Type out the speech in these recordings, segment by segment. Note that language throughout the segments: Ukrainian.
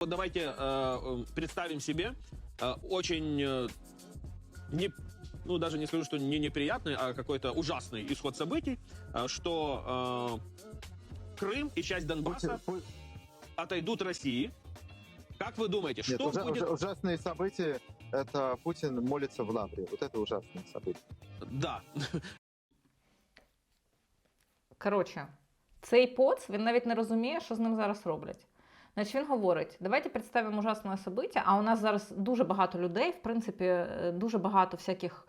Вот давайте э, э, представим себе э, очень, э, не, ну даже не скажу, что не неприятный, а какой-то ужасный исход событий, э, что э, Крым и часть Донбасса Путин- Пу- отойдут России. Как вы думаете, Нет, что ужа- будет? ужа- ужасные события. Это Путин молится в лавре. Вот это ужасные события. Да, Коротше, цей поц він навіть не розуміє, що з ним зараз роблять. Значить, він говорить: давайте представимо ужасне собиття, а у нас зараз дуже багато людей, в принципі, е, дуже багато всяких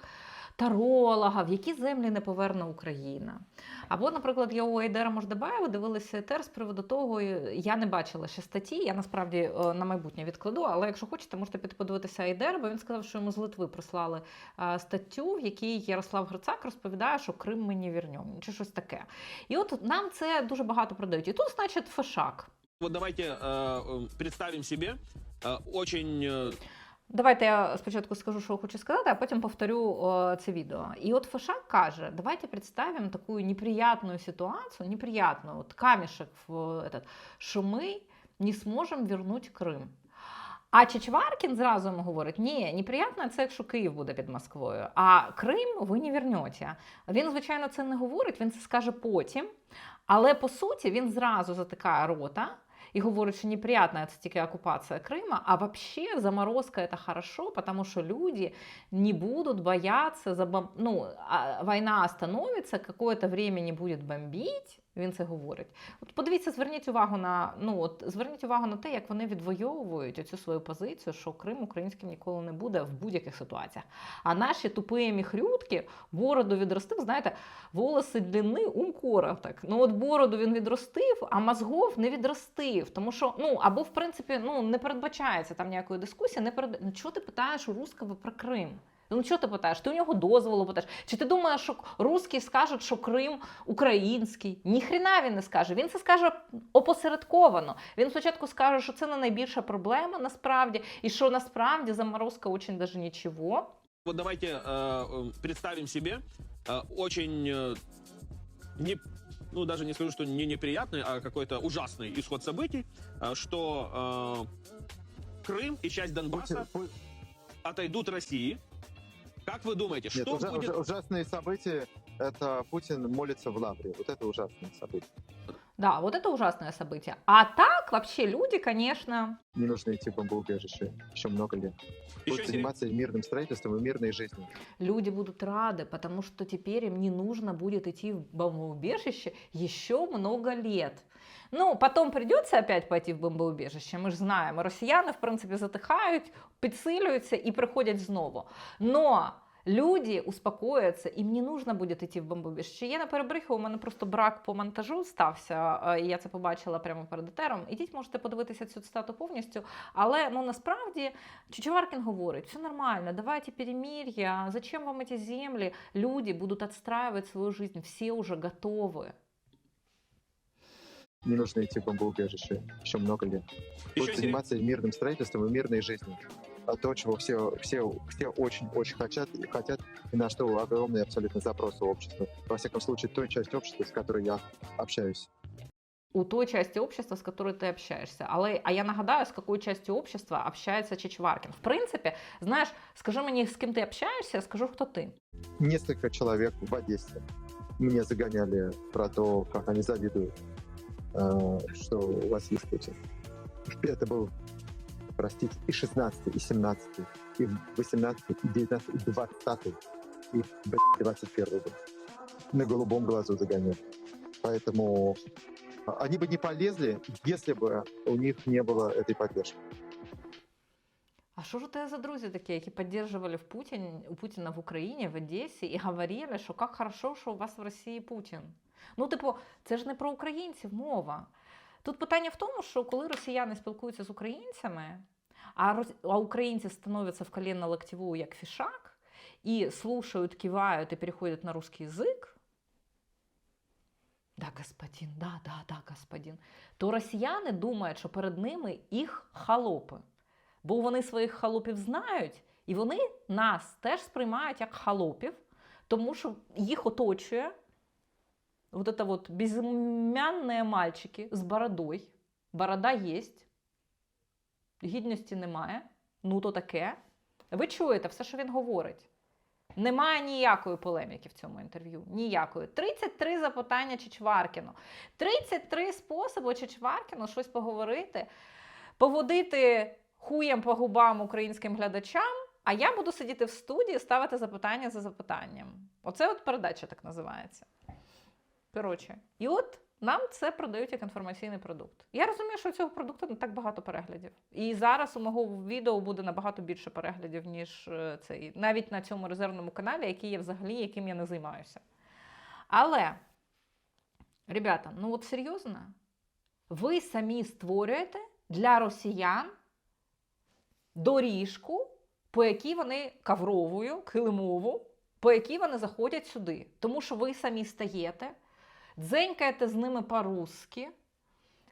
тарологів, які землі не поверне Україна. Або, наприклад, я у Айдера Мождебаєва дивилася етер з приводу того, я не бачила ще статті, я насправді е, на майбутнє відкладу, але якщо хочете, можете піти подивитися Айдера, бо він сказав, що йому з Литви прислали е, статтю, в якій Ярослав Грицак розповідає, що Крим мені вірньом, чи щось таке. І от нам це дуже багато продають. І тут, значить, фешак. вот давайте э, э, представим себе э, очень э, Давайте я спочатку скажу, що хочу сказати, а потім повторю е, це відео. І от Фешак каже: давайте представимо таку неприятную ситуацию, неприятную, вот камешек в этот, що ми не зможемо вернуть Крим. А Чичваркін зразу йому говорить: ні, неприятно це якщо Київ буде під Москвою, а Крим ви не вернете. Він, звичайно, це не говорить, він це скаже потім. Але по суті він зразу затикає рота і говорить, що неприятна це тільки окупація Крима, а вообще заморозка это хорошо, потому что люди не будут бояться, за бом... ну, а війна остановится, какое-то время не будет бомбить, він це говорить. От подивіться, зверніть увагу на ну от зверніть увагу на те, як вони відвоюють оцю свою позицію, що Крим українським ніколи не буде в будь-яких ситуаціях. А наші тупі міхрютки бороду відростив, знаєте, волоси длини, ум короток. Ну от бороду він відростив, а мозгов не відростив. Тому що, ну або в принципі ну, не передбачається там ніякої дискусії. Не перед... Ну чого ти питаєш у русского про Крим? Ну, чого ти питаєш? Ти у нього дозволу питаєш? Чи ти думаєш, що русські скажуть, що Крим український? Ніхрена він не скаже. Він це скаже опосередковано. Він спочатку скаже, що це не найбільша проблема насправді, і що насправді заморозка очень даже нічого. Вот давайте э, э, представим себе э, очень, э, не, ну даже не скажу, что не неприятный, а какой-то ужасный исход событий, э, что э, Крым и часть Донбасса Путин- Пу- отойдут России. Как вы думаете, Нет, что ужа- будет? ужа- ужасные события. Это Путин молится в лавре. Вот это ужасные события. Да, вот это ужасное событие. А так вообще люди, конечно, Не нужно идти в бомбоубежище еще много лет. Еще Будут заниматься мирным строительством и мирной жизнью. люди будут рады, потому что теперь им не нужно будет идти в бомбоубежище еще много лет. Ну, потом придется опять пойти в бомбоубежище, ми ж знаємо. Росіяни, в принципі, затихають, підсилюються і приходять знову. Но люди успокояться, їм не нужно буде йти в бомбоубіжище. Я не перебрехую, у мене просто брак по монтажу стався, і я це побачила прямо перед етером. Ідіть, можете подивитися цю цитату повністю. Але ну насправді Чичваркін говорить, все нормально, давайте перемир'я, зачем вам эти земли? Люди будут отстраивать свою жизнь, все уже готовы Не нужно идти в бомбоубежище еще много лет. Еще Будут интерес- заниматься мирным строительством и мирной жизнью. А то, чего все, все, все очень-очень хотят, и хотят, и на что огромный абсолютно запрос у общества. Во всяком случае, той части общества, с которой я общаюсь. у той части общества, с которой ты общаешься. Але, а я нагадаю, з якою частю общества общається Чичваркін. В принципі, знаєш, скажи мені, з ким ти общаєшся, я скажу, хто ти. Несколько человек в Одессе мне загоняли про то, как они завидуют, э, что у вас есть Путин. Это был, простите, и 16 и 17 и 18 и 19 и 20 и блядь, 21 год. На голубом глазу загоняли. Поэтому а, они бы не полезли, если бы у них не было этой поддержки. А що ж у тебе за друзі такі, які підтримували в Путін, у Путіна в Україні, в Одесі і говорили, що як хорошо, що у вас в Росії Путін? Ну, типу, це ж не про українців мова. Тут питання в тому, що коли росіяни спілкуються з українцями, а, рос- а українці становляться в колено локтевую, як фішак, і слушають, кивають і переходять на русский язик, да, господин, да, да, да, господин, то росіяни думають, що перед ними їх холопи. Бо вони своїх холопів знають, і вони нас теж сприймають як холопів, тому що їх оточує вот это вот безымянные мальчики з бородой. Борода есть. гідності немає. Ну то таке. Ви чуєте все, що він говорить. Немає ніякої полеміки в цьому інтерв'ю. Ніякої. 33 запитання Чичваркіну. 33 способи Чичваркіну щось поговорити, поводити хуєм по губам українським глядачам. А я буду сидіти в студії, ставити запитання за запитанням. Оце от передача так називається. Коротше, і от нам це продають як інформаційний продукт. Я розумію, що у цього продукту не так багато переглядів. І зараз у мого відео буде набагато більше переглядів, ніж е, цей, навіть на цьому резервному каналі, який я взагалі, яким я не займаюся. Але, ребята, ну от серйозно, ви самі створюєте для росіян доріжку, по якій вони кавровою, килимову, по якій вони заходять сюди. Тому що ви самі стаєте, дзенькаєте з ними по-русски,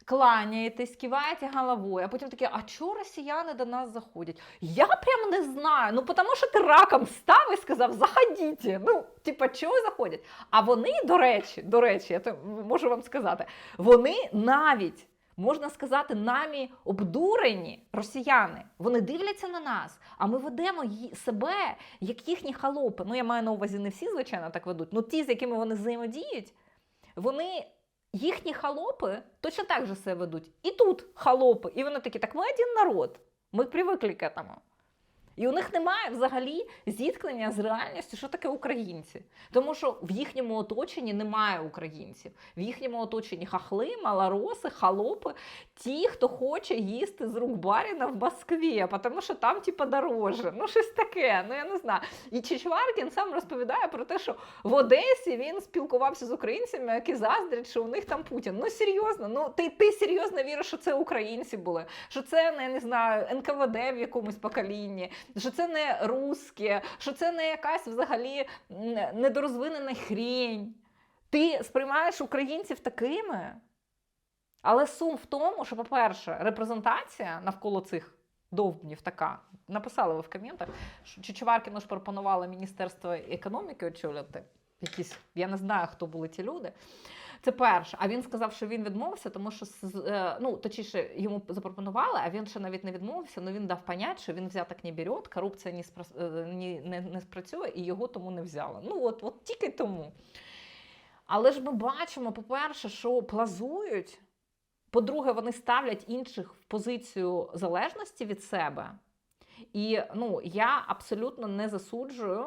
кланяєтесь, киваєте головою, а потім такі, а чого росіяни до нас заходять? Я прям не знаю. Ну, тому що ти раком став і сказав, заходіть. Ну, типа, чого заходять? А вони, до речі, до речі, я то можу вам сказати, вони навіть. Можна сказати, намі обдурені росіяни. Вони дивляться на нас, а ми ведемо себе як їхні халопи. Ну, я маю на увазі, не всі, звичайно, так ведуть. Ну, ті, з якими вони взаємодіють, вони їхні халопи точно так же себе ведуть. І тут халопи. І вони такі, так ми один народ. Ми привикли к этому. І у них немає взагалі зіткнення з реальністю, що таке українці. Тому що в їхньому оточенні немає українців. В їхньому оточенні хахли, малороси, халопи, ті, хто хоче їсти з рук баріна в Москві, тому що там, типа, дороже. Ну, щось таке, ну я не знаю. І Чичваркін сам розповідає про те, що в Одесі він спілкувався з українцями, які заздрять, що у них там Путін. Ну серйозно, ну ти, ти серйозно віриш, що це українці були, що це не, не знаю, НКВД в якомусь поколінні, що це не русське, що це не якась взагалі недорозвинена хрінь. Ти сприймаєш українців такими. Але сум в тому, що, по-перше, репрезентація навколо цих довбнів така. Написали ви в коментах, що Чичваркіну ж пропонувало Міністерство економіки очолювати. Якісь, я не знаю, хто були ті люди. Це перше. А він сказав, що він відмовився, тому що е, ну, точніше, йому запропонували, а він ще навіть не відмовився. Ну він дав понять, що він взяток не бере, корупція не, спра- е, ні- не, не спрацює і його тому не взяли. Ну от, от тільки тому. Але ж ми бачимо, по-перше, що плазують. По-друге, вони ставлять інших в позицію залежності від себе. І ну, я абсолютно не засуджую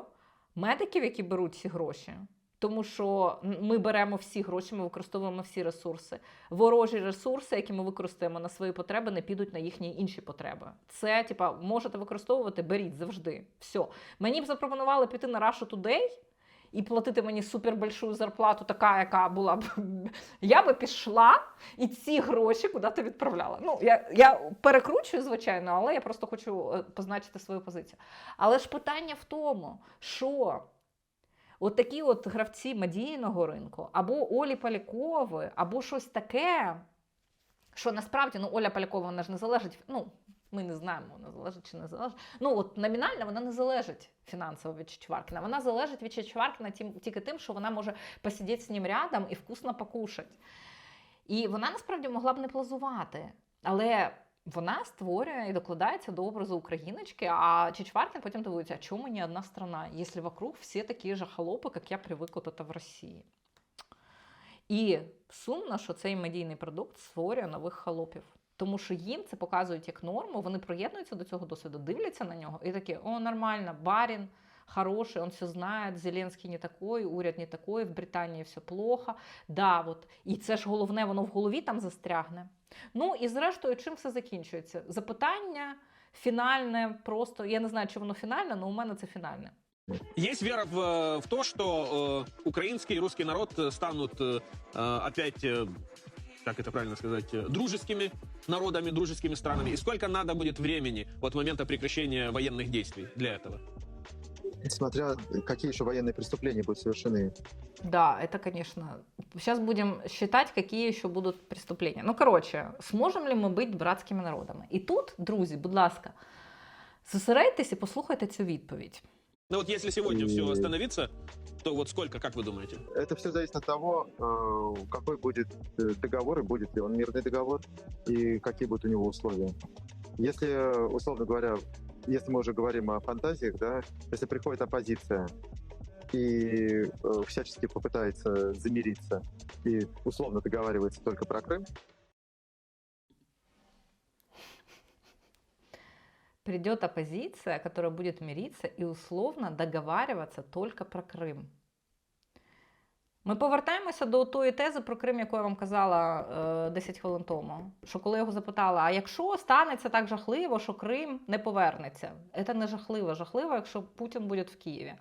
медиків, які беруть ці гроші. Тому що ми беремо всі гроші, ми використовуємо всі ресурси. Ворожі ресурси, які ми використаємо на свої потреби, не підуть на їхні інші потреби. Це, типа, можете використовувати, беріть завжди. Все. Мені б запропонували піти на Russia Today і платити мені супербольшу зарплату, така, яка була б. Я би пішла і ці гроші куди-то відправляла. Ну, я, я перекручую, звичайно, але я просто хочу е, позначити свою позицію. Але ж питання в тому, що от такі от гравці медійного ринку, або Олі Полякови, або щось таке, що насправді ну, Оля Полякова вона ж не залежить. Ну, ми не знаємо, вона залежить чи не залежить. Ну, от номінально вона не залежить фінансово від Чичваркіна. Вона залежить від Чичваркіна тільки тим, що вона може посидіти з ним рядом і вкусно покушати. І вона насправді могла б не плазувати. Але вона створює і докладається до образу україночки, а Чичваркін потім дивується, а чому не одна страна, якщо вокруг всі такі ж холопи, як я привик от в Росії. І сумно, що цей медійний продукт створює нових холопів. Тому що їм це показують як норму, вони приєднуються до цього досвіду, дивляться на нього і такі: о, нормально, барін, хороший, он все знає, Зеленський не такой, уряд не такой, в Британії все плохо. Да, от. І це ж головне, воно в голові там застрягне. Ну і зрештою, чим все закінчується? Запитання фінальне, просто я не знаю, чи воно фінальне, але у мене це фінальне. Есть вера в, э, в то, что э, украинский и русский народ э, станут э, э, опять, э, как это правильно сказать, э, дружескими народами, дружескими странами? И сколько надо будет времени от момента прекращения военных действий для этого? Смотря какие еще военные преступления будут совершены. Да, это, конечно. Сейчас будем считать, какие еще будут преступления. Ну, короче, сможем ли ми бути братськими народами? І тут, друзі, будь ласка, зосередьтесь і послухайте цю відповідь. Ну вот если сегодня все И- остановится, то вот сколько, как вы думаете? Это все зависит от того, э, какой будет э, договор и будет ли он мирный договор и какие будут у него условия. Если, условно говоря, если мы уже говорим о фантазиях, да, если приходит оппозиция и э, всячески попытается замириться и условно договаривается только про Крым, Придет оппозиция, которая будет мириться і условно договарюватися тільки про Крим. Ми повертаємося до тої тези про Крим, яку я вам казала е, 10 хвилин тому. Що коли його запитала, а якщо станеться так жахливо, що Крим не повернеться? Це не жахливо, жахливо, якщо Путін буде в Києві.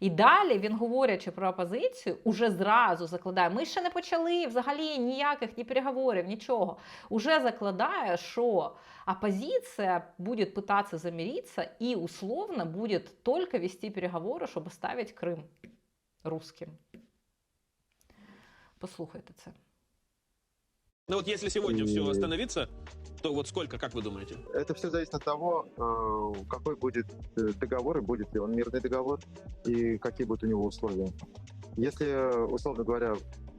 І далі він, говорячи про опозицію, уже зразу закладає. Ми ще не почали взагалі ніяких ні переговорів, нічого. Уже закладає, що оппозиция будет пытаться замириться и условно будет только вести переговоры, щоб оставить Крим русским. Послухайте це. Ну вот если сегодня И- все остановится, то вот сколько, как вы думаете? это все зависит от того, э, какой будет э, договор и будет ли он мирный договор и какие будут у него условия. Если, условно говоря,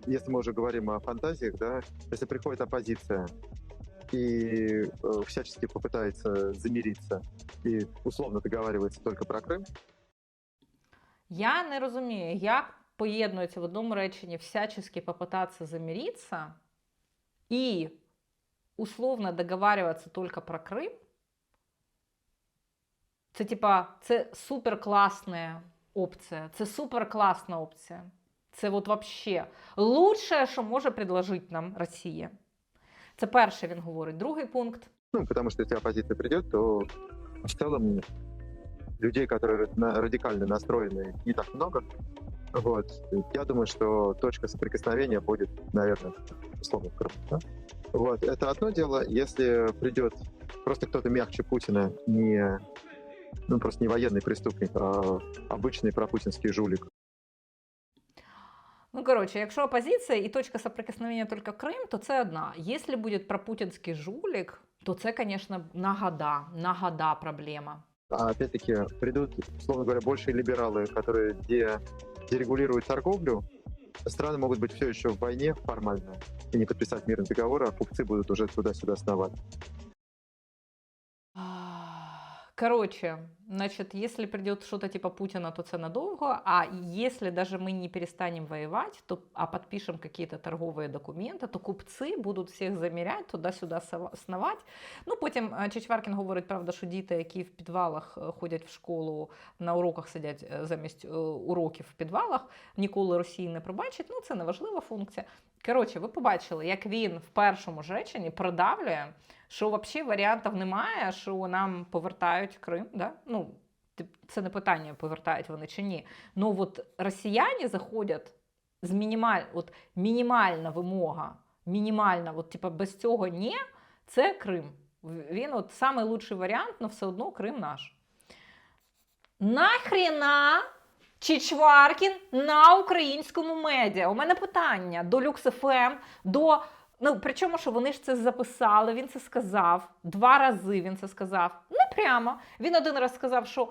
если мы уже говорим о фантазиях, да, если приходит оппозиция и э, всячески попытается замириться и условно договаривается только про Крым, Я не розумію, як поєднується в одному реченні всячески попытаться замириться і условно договариваться только про Крим. Це типа, це супер класна опція. Це супер класна опція. Це от вообще лучше, що може предложити нам Росія. Це перше він говорить. Другий пункт. ну, потому что если оппозиция придет, то в целом людей, которые на- радикально настроены, не так много. Вот. Я думаю, что точка соприкосновения будет, наверное, условно, Крым. да? Вот. Это одно дело, если придет просто кто-то мягче Путина, не, ну, просто не военный преступник, а обычный пропутинский жулик. Ну, коротше, якщо опозиція і точка соприкосновення тільки Крим, то це одна. Якщо буде пропутінський жулік, то це, звісно, нагода, нагода проблема. А опять-таки придут, условно говоря, большие либералы, которые де- дерегулируют торговлю. Страны могут быть все еще в войне формально и не подписать мирный договор, а купцы будут уже туда-сюда сновать. Короче, значит, если придет что-то типа Путина, то це надолго, а если даже мы не перестанем воевать, то, а подпишем какие-то торговые документы, то купцы будуть всіх заміряти, туди-сюди сова- сновать. Ну, потім е, Чичваркін говорить, правда, що діти, які в підвалах е, ходять в школу, на уроках сидять е, замість е, уроків в підвалах, ніколи Росії не пробачать. Ну, це не важлива функція. Коротше, ви побачили, як він в першому ж реченні продавлює, що взагалі варіантів немає, що нам повертають Крим. Да? Ну, це не питання, повертають вони чи ні. Ну от росіяни заходять з мінімаль, от мінімальна вимога, мінімальна, от, типа, без цього ні, це Крим. Він от самий варіант, але все одно Крим наш. Нахріна Чичваркін на українському медіа? У мене питання до LuxFM, до Ну, причому, що вони ж це записали, він це сказав. Два рази він це сказав. Не прямо. Він один раз сказав, що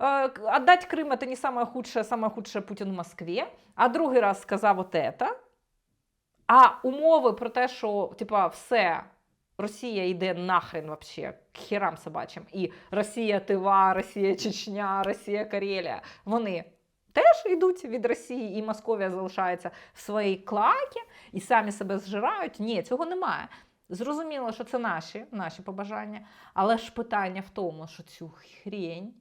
е, отдать Крим це не саме худше, саме худше Путін в Москві. А другий раз сказав от это. А умови про те, що типа, все, Росія йде нахрен вообще, к херам собачим. І Росія Тива, Росія Чечня, Росія Карелія. Вони теж йдуть від Росії, і Московія залишається в своїй клакі і самі себе зжирають. Ні, цього немає. Зрозуміло, що це наші, наші побажання, але ж питання в тому, що цю хрень.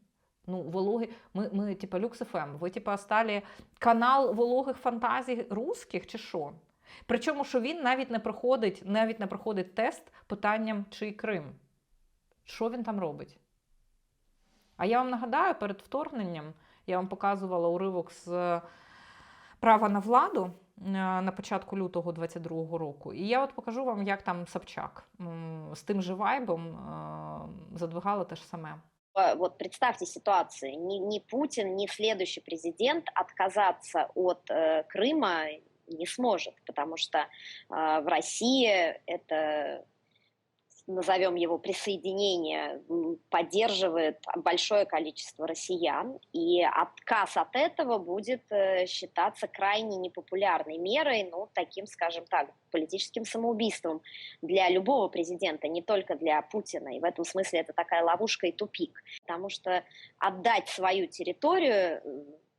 Ну, вологи, ми, ми типа LuxFM, ви типа стали канал вологих фантазій русських чи що? Причому, що він навіть не проходить, навіть не проходить тест питанням, чий Крим. Що він там робить? А я вам нагадаю, перед вторгненням я вам показувала уривок з права на владу е, на початку лютого 22-го року. І я от покажу вам, як там Собчак м, з тим же вайбом е, задвигала те ж саме. Э, вот представьте ситуацию, ни, ни Путин, ни следующий президент отказаться от э, Крыма не сможет, потому что э, в России это назовем его присоединение, поддерживает большое количество россиян, и отказ от этого будет э, считаться крайне непопулярной мерой, ну, таким, скажем так, политическим самоубийством для любого президента, не только для Путина. И в этом смысле это такая ловушка и тупик, потому что отдать свою территорию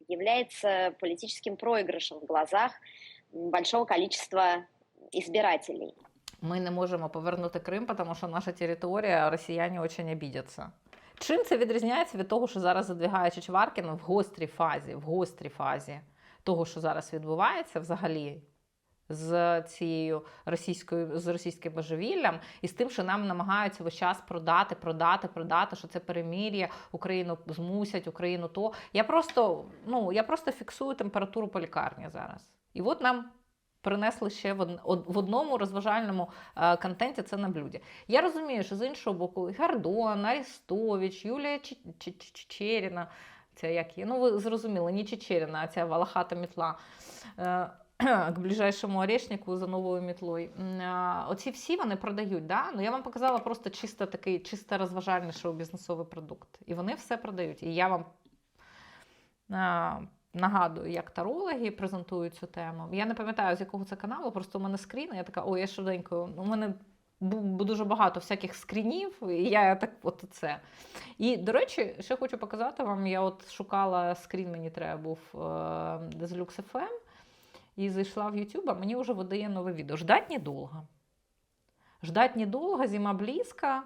является политическим проигрышем в глазах большого количества избирателей. Ми не можемо повернути Крим, тому що наша територія, росіяни дуже обідяться. Чим це відрізняється від того, що зараз задвігає Чичваркін в гострій фазі, в гострій фазі того, що зараз відбувається взагалі з цією російською з російським божевіллям, і з тим, що нам намагаються весь час продати, продати, продати, що це перемір'я, Україну змусять, Україну то. Я просто, ну, я просто фіксую температуру по лікарні зараз. І от нам принесли ще в, од- од- в одному розважальному е, контенті це на блюді. Я розумію, що з іншого боку, Гордон, Арестович, Юлія Чечеріна, ця як є, ну ви зрозуміли, не Чечеріна, а ця волохата мітла. Е, к ближайшому орешнику за новою мітлою. Оці всі вони продають. Да? Ну, я вам показала просто чисто такий чисто розважальний шоу-бізнесовий продукт. І вони все продають. І я вам нагадую, як тарологи презентують цю тему. Я не пам'ятаю, з якого це каналу, просто у мене скрін, я така, ой, я швиденько, у мене дуже багато всяких скрінів, і я так от це. І, до речі, ще хочу показати вам, я от шукала скрін, мені треба був е, з Lux FM, і зайшла в YouTube, а мені вже видає нове відео. Ждать недовго. Ждать недовго, зима близько.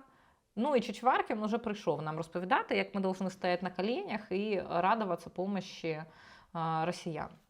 Ну і Чичваркін вже прийшов нам розповідати, як ми повинні стояти на коленях і радуватися помощі росіян.